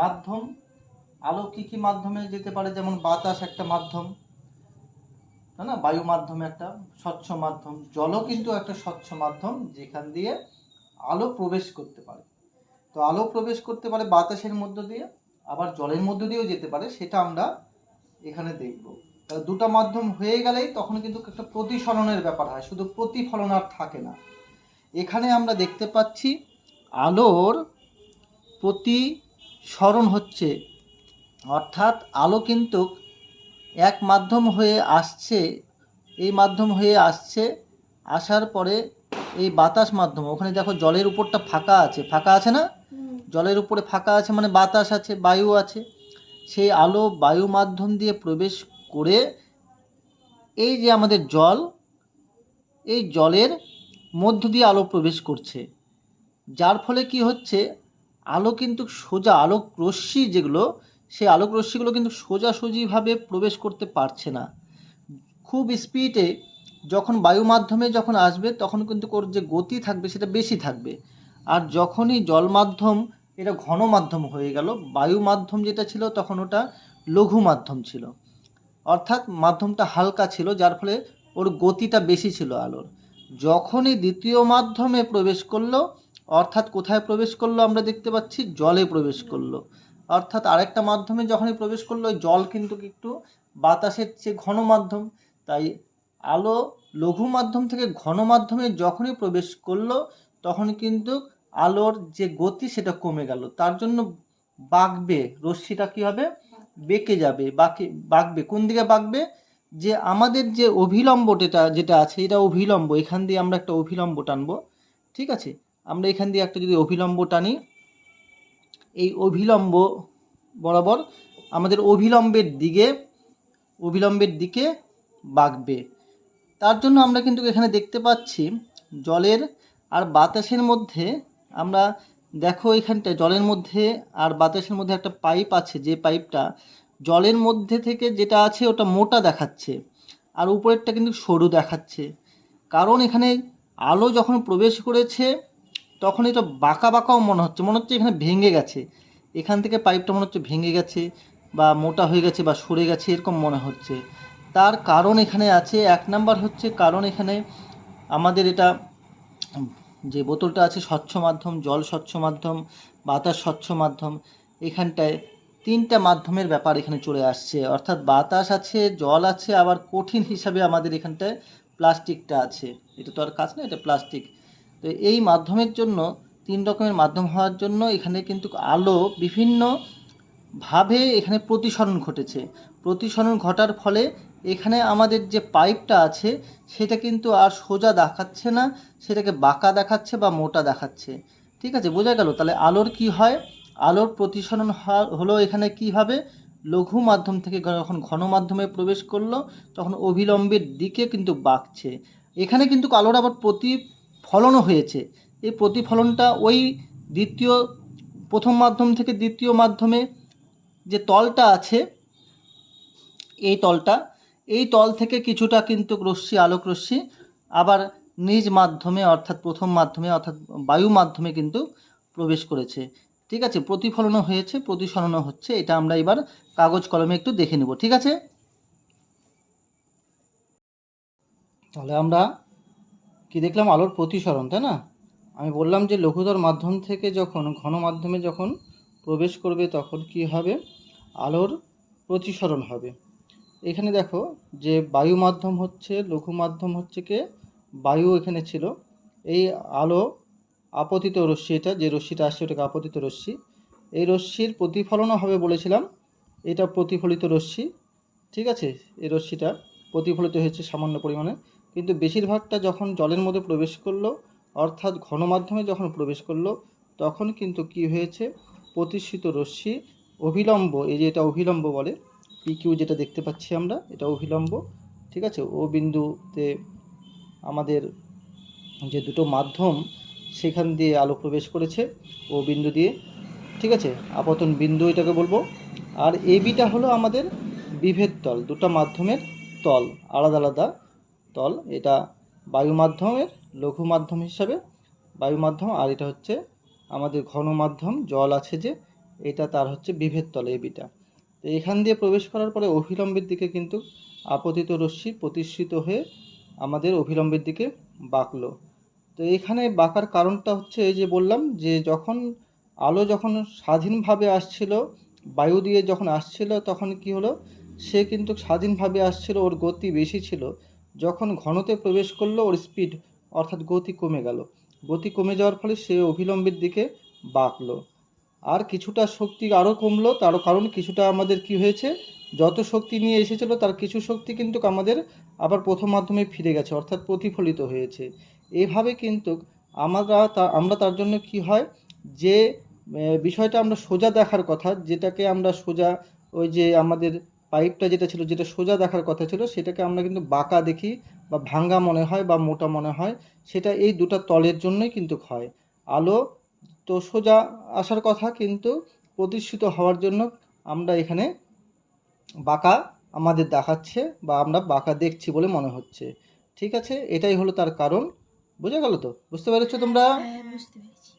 মাধ্যম আলো কি কি মাধ্যমে যেতে পারে, যেমন বাতাস একটা মাধ্যম, তাই না? বায়ু মাধ্যমে একটা, স্বচ্ছ মাধ্যম, জলও কিন্তু একটা স্বচ্ছ মাধ্যম যেখান দিয়ে আলো প্রবেশ করতে পারে। তো আলো প্রবেশ করতে পারে বাতাসের মধ্য দিয়ে, আবার জলের মধ্য দিয়েও যেতে পারে, সেটা আমরা এখানে দেখব। তাহলে দুটো মাধ্যম হয়ে গেলেই তখন কিন্তু একটা প্রতিসরণের ব্যাপার হয়, শুধু প্রতিফলন আর থাকে না। এখানে আমরা দেখতে পাচ্ছি আলোর প্রতিসরণ হচ্ছে। অর্থাৎ আলো কিন্তু এক মাধ্যম হয়ে আসছে এই মাধ্যম হয়ে আসছে আসার পরে এই বাতাস মাধ্যম। ওখানে দেখো জলের উপরটা ফাঁকা আছে। ফাঁকা আছে না? জলের উপরে ফাঁকা আছে মানে বাতাস আছে বায়ু আছে। সেই আলো বায়ু মাধ্যম দিয়ে প্রবেশ করে এই যে আমাদের জল এই জলের মধ্য দিয়ে আলো প্রবেশ করছে। যার ফলে কি হচ্ছে? আলো কিন্তু সোজা, আলোক রশ্মি যেগুলো, সেই আলোক রশ্মিগুলো কিন্তু সোজাসুজিভাবে প্রবেশ করতে পারছে না। খুব স্পিডে যখন বায়ু মাধ্যমে যখন আসবে, তখন কিন্তু ওর যে গতি থাকবে সেটা বেশি থাকবে। আর যখনই জল মাধ্যম, এটা ঘন মাধ্যম হয়ে গেল, বায়ু মাধ্যম যেটা ছিল তখন ওটা লঘু মাধ্যম ছিল। অর্থাৎ মাধ্যমটা হালকা ছিল, যার ফলে ওর গতিটা বেশি ছিল আলোর। যখনই দ্বিতীয় মাধ্যমে প্রবেশ করল অর্থাৎ কোথায় প্রবেশ করল আমরা দেখতে পাচ্ছি? জলে প্রবেশ করল। অর্থাৎ আরেকটা মাধ্যমে যখনই প্রবেশ করল জল কিন্তু একটু বাতাসের চেয়ে ঘন মাধ্যম। তাই আলো লঘু মাধ্যম থেকে ঘন মাধ্যমে যখনই প্রবেশ করল, তখন কিন্তু আলোর যে গতি সেটা কমে গেল। তার জন্য বাঁকবে রশ্মিটা কী হবে? বেঁকে যাবে। বাঁকে বাঁকবে কোন দিকে বাঁকবে যে আমাদের যে অভিলম্ব যেটা যেটা আছে, এটা অভিলম্ব। এখান দিয়ে আমরা একটা অভিলম্ব টানবো। ঠিক আছে? আমরা এখান দিয়ে একটা যদি অভিলম্ব টানি, এই অভিলম্ব বরাবর আমাদের অভিলম্বের দিকে অভিলম্বের দিকে বাঁকবে তার জন্য আমরা কিন্তু এখানে দেখতে পাচ্ছি জলের আর বাতাসের মধ্যে আমরা দেখো এখানটা জলের মধ্যে আর বাতাসের মধ্যে একটা পাইপ আছে, যে পাইপটা জলের মধ্যে থেকে যেটা আছে ওটা মোটা দেখাচ্ছে আর উপরেরটা কিন্তু সরু দেখাচ্ছে। কারণ এখানে আলো যখন প্রবেশ করেছে তখন এটা বাঁকা বাঁকাও মনে হচ্ছে মনে হচ্ছে এখানে ভেঙে গেছে। এখান থেকে পাইপটা মনে হচ্ছে ভেঙে গেছে বা মোটা হয়ে গেছে বা সরে গেছে, এরকম মনে হচ্ছে। তার কারণ এখানে আছে, এক নাম্বার হচ্ছে কারণ এখানে আমাদের এটা যে বোতলটা আছে স্বচ্ছ মাধ্যম, জল স্বচ্ছ মাধ্যম, বাতাস স্বচ্ছ মাধ্যম, এখানটায় তিনটা মাধ্যমের ব্যাপার এখানে চলে আসছে। অর্থাৎ বাতাস আছে, জল আছে, আবার কঠিন হিসাবে আমাদের এখানটায় প্লাস্টিকটা আছে। এটা তো আর কাজ না, এটা প্লাস্টিক। তো এই মাধ্যমের জন্য, তিন রকমের মাধ্যম হওয়ার জন্য এখানে কিন্তু আলো বিভিন্ন ভাবে এখানে প্রতিসরণ ঘটেছে। প্রতিসরণ ঘটার ফলে এখানে আমাদের যে পাইপটা আছে, সেটা কিন্তু আর সোজা দেখাচ্ছে না, সেটাকে বাঁকা দেখাচ্ছে বা মোটা দেখাচ্ছে। ঠিক আছে? বোঝা গেল? তাহলে আলোর কি হয়? আলোর প্রতিসরণ হলো এখানে কীভাবে? লঘু মাধ্যম থেকে যখন ঘন মাধ্যমে প্রবেশ করল, তখন অভিলম্বের দিকে কিন্তু বাঁকছে। এখানে কিন্তু আলোর আবার প্রতিফলনও হয়েছে। এই প্রতিফলনটা ওই দ্বিতীয়, প্রথম মাধ্যম থেকে দ্বিতীয় মাধ্যমে যে তলটা আছে, এই তলটা, এই তল থেকে কিছুটা কিন্তু রশ্মি, আলোক রশ্মি আবার নিজ মাধ্যমে অর্থাৎ প্রথম মাধ্যমে অর্থাৎ বায়ু মাধ্যমে কিন্তু প্রবেশ করেছে। ঠিক আছে? প্রতিফলনও হয়েছে, প্রতিসরণও হচ্ছে, এটা আমরা এবার কাগজ কলমে একটু দেখে নেব। ঠিক আছে? তাহলে আমরা কি দেখলাম আলোর প্রতিসরণ, তাই না? আমি বললাম যে লঘুতর মাধ্যম থেকে যখন, ঘন মাধ্যমে যখন প্রবেশ করবে তখন কি হবে? আলোর প্রতিসরণ হবে। এখানে দেখো যে বায়ু মাধ্যম হচ্ছে, লঘু মাধ্যম হচ্ছে কে? বায়ু এখানে ছিল। এই আলো আপতিত রশ্মি এটা, যে রশ্মিটা আসছে ওটাকে আপতিত রশ্মি। এই রশ্মির প্রতিফলনও হবে বলেছিলাম। এটা প্রতিফলিত রশ্মি, ঠিক আছে? এই রশ্মিটা প্রতিফলিত হয়েছে সামান্য পরিমাণে। কিন্তু বেশিরভাগটা যখন জলের মধ্যে প্রবেশ করল, অর্থাৎ ঘন মাধ্যমে যখন প্রবেশ করল, তখন কিন্তু কি হয়েছে? প্রতিষ্ঠিত রশ্মি অভিলম্ব, এই যে এটা অভিলম্ব বলে পি কিউ যেটা দেখতে পাচ্ছি আমরা, এটা অভিলম্ব, ঠিক আছে? ও বিন্দুতে আমাদের যে দুটো মাধ্যম, সেখান দিয়ে আলো প্রবেশ করেছে ও বিন্দু দিয়ে, ঠিক আছে? আপতন বিন্দু এটাকে বলব। আর এ বিটা হলো আমাদের বিভেদ তল, দুটো মাধ্যমের তল, আলাদা আলাদা। তল, এটা বায়ু মাধ্যমের লঘু মাধ্যম হিসাবে বায়ু মাধ্যম আর এটা হচ্ছে আমাদের ঘন মাধ্যম জল আছে যে, এটা তার হচ্ছে বিভেদ তলে এবিটা তো এখান দিয়ে প্রবেশ করার পরে অভিলম্বের দিকে কিন্তু আপতিত রশ্মি প্রতিষ্ঠিত হয়ে আমাদের অভিলম্বের দিকে বাঁকলো। তো এখানে বাঁকার কারণটা হচ্ছে এই যে বললাম যে, যখন আলো যখন স্বাধীনভাবে আসছিল, বায়ু দিয়ে যখন আসছিল, তখন কি হলো? সে কিন্তু স্বাধীনভাবে আসছিল, ওর গতি বেশি ছিল। যখন ঘনতে প্রবেশ করল, ওর স্পিড অর্থাৎ গতি কমে গেল। গতি কমে যাওয়ার ফলে সে অভিলম্বের দিকে বাঁকলো। আর কিছুটা শক্তি আরও কমলো, তার কারণ কিছুটা আমাদের কি হয়েছে? যত শক্তি নিয়ে এসেছিল, তার কিছু শক্তি কিন্তু আমাদের আবার প্রথম মাধ্যমে ফিরে গেছে, অর্থাৎ প্রতিফলিত হয়েছে। এভাবে কিন্তু আমরা আমরা তার জন্য কি হয়? যে বিষয়টা আমরা সোজা দেখার কথা, যেটাকে আমরা সোজা, ওই যে আমাদের পাইপটা যেটা ছিল, যেটা সোজা দেখার কথা ছিল, সেটাকে আমরা কিন্তু বাঁকা দেখি বা ভাঙ্গা মনে হয় বা মোটা মনে হয়, সেটা এই দুটো তলের জন্যই কিন্তু হয় আলো তো সোজা আসার কথা, কিন্তু প্রতিষ্ঠিত হওয়ার জন্য আমরা এখানে বাঁকা আমাদের দেখাচ্ছে বা আমরা বাঁকা দেখছি বলে মনে হচ্ছে। ঠিক আছে? এটাই হলো তার কারণ। বুঝে গেল তো? বুঝতে পেরেছ তোমরা? হ্যাঁ বুঝতে পেরেছি।